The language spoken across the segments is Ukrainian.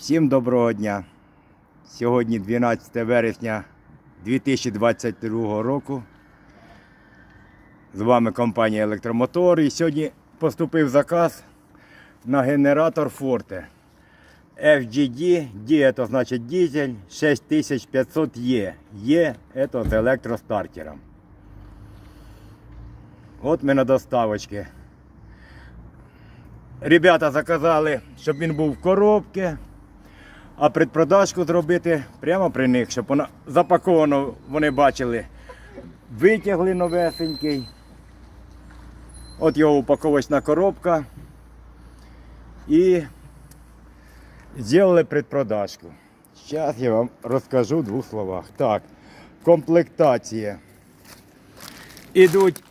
Всім доброго дня. Сьогодні 12 вересня 2022 року. З вами компанія Електромотор. І сьогодні поступив заказ на генератор Forte. FGD, D це значить дизель 6500E. E це з електростартером. От ми на доставочці. Ребята заказали, щоб він був в коробці, а предпродажку зробити прямо при них, щоб вона запаковано вони бачили. Витягли новесенький. От його упаковочна коробка. І зробили предпродажку. Зараз я вам розкажу в двох словах. Так, комплектація. Ідуть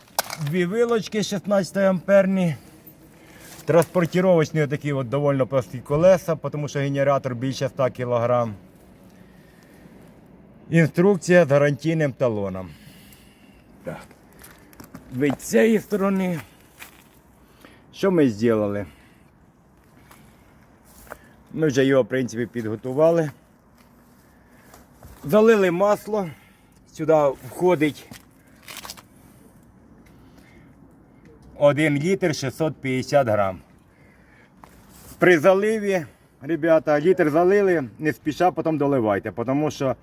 дві вилочки 16 амперні. Транспортировочні такі от довольно прості колеса, тому що генератор більше 100 кг. Інструкція з гарантійним талоном. Так. Від цієї сторони. Що ми зробили? Ми вже його, в принципі, підготували. Залили масло. Сюди входить 1 літр 650 грам. При заливі, ребята, літр залили, не спіша потім доливайте, тому що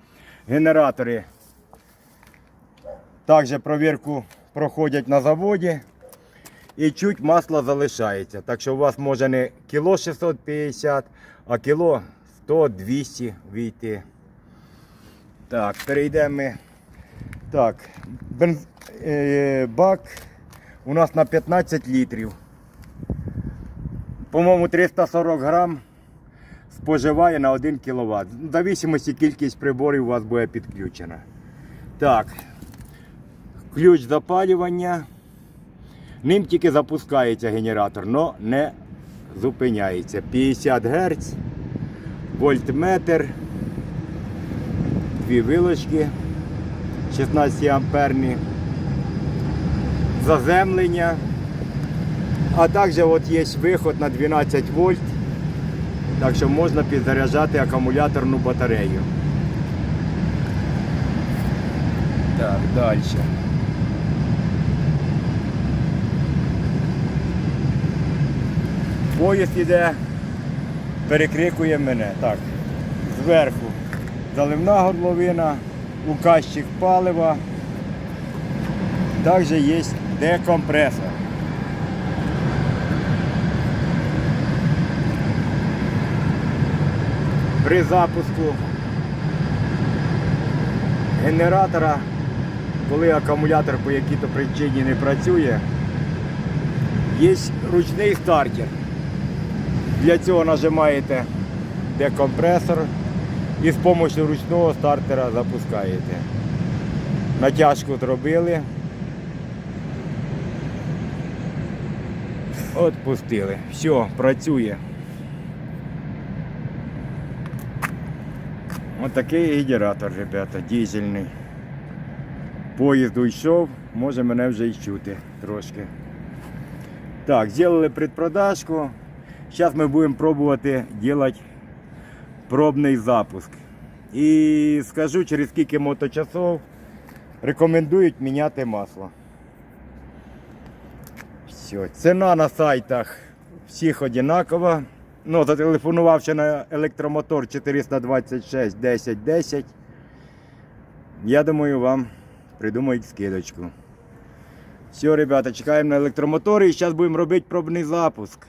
генератори також провірку проходять на заводі і чуть масло залишається. Так що у вас може не кіло 650, а кіло 100-200 війти. Так, перейдемо. ми. Так, бенз... е, бак у нас на 15 літрів. По-моєму, 340 грам споживає на 1 кВт. В зависимості кількість приборів у вас буде підключена. Так, ключ запалювання. Ним тільки запускається генератор, але не зупиняється. 50 Гц, вольтметр, дві вилочки 16 амперні заземлення. А також от є виход на 12 вольт, так що можна підзаряджати акумуляторну батарею. Так, далі. Поїзд іде, перекрикує мене. Так, зверху заливна горловина, указчик палива. Також є декомпресор. При запуску генератора, коли акумулятор по якій-то причині не працює, є ручний стартер. Для цього нажимаєте декомпресор і з допомогою ручного стартера запускаєте. Натяжку зробили. От пустили. Все, працює. Ось такий генератор, ребята, дизельний. Поїзд уйшов, може мене вже і чути трошки. Так, зробили предпродажку. Зараз ми будемо пробувати робити пробний запуск. І скажу, через скільки моточасов рекомендують міняти масло. Все. Ціна на сайтах всіх одинакова. Ну, зателефонувавши на електромотор 426 10 10. Я думаю, вам придумають скидочку. Все, ребята, чекаємо на електромотори і зараз будемо робити пробний запуск.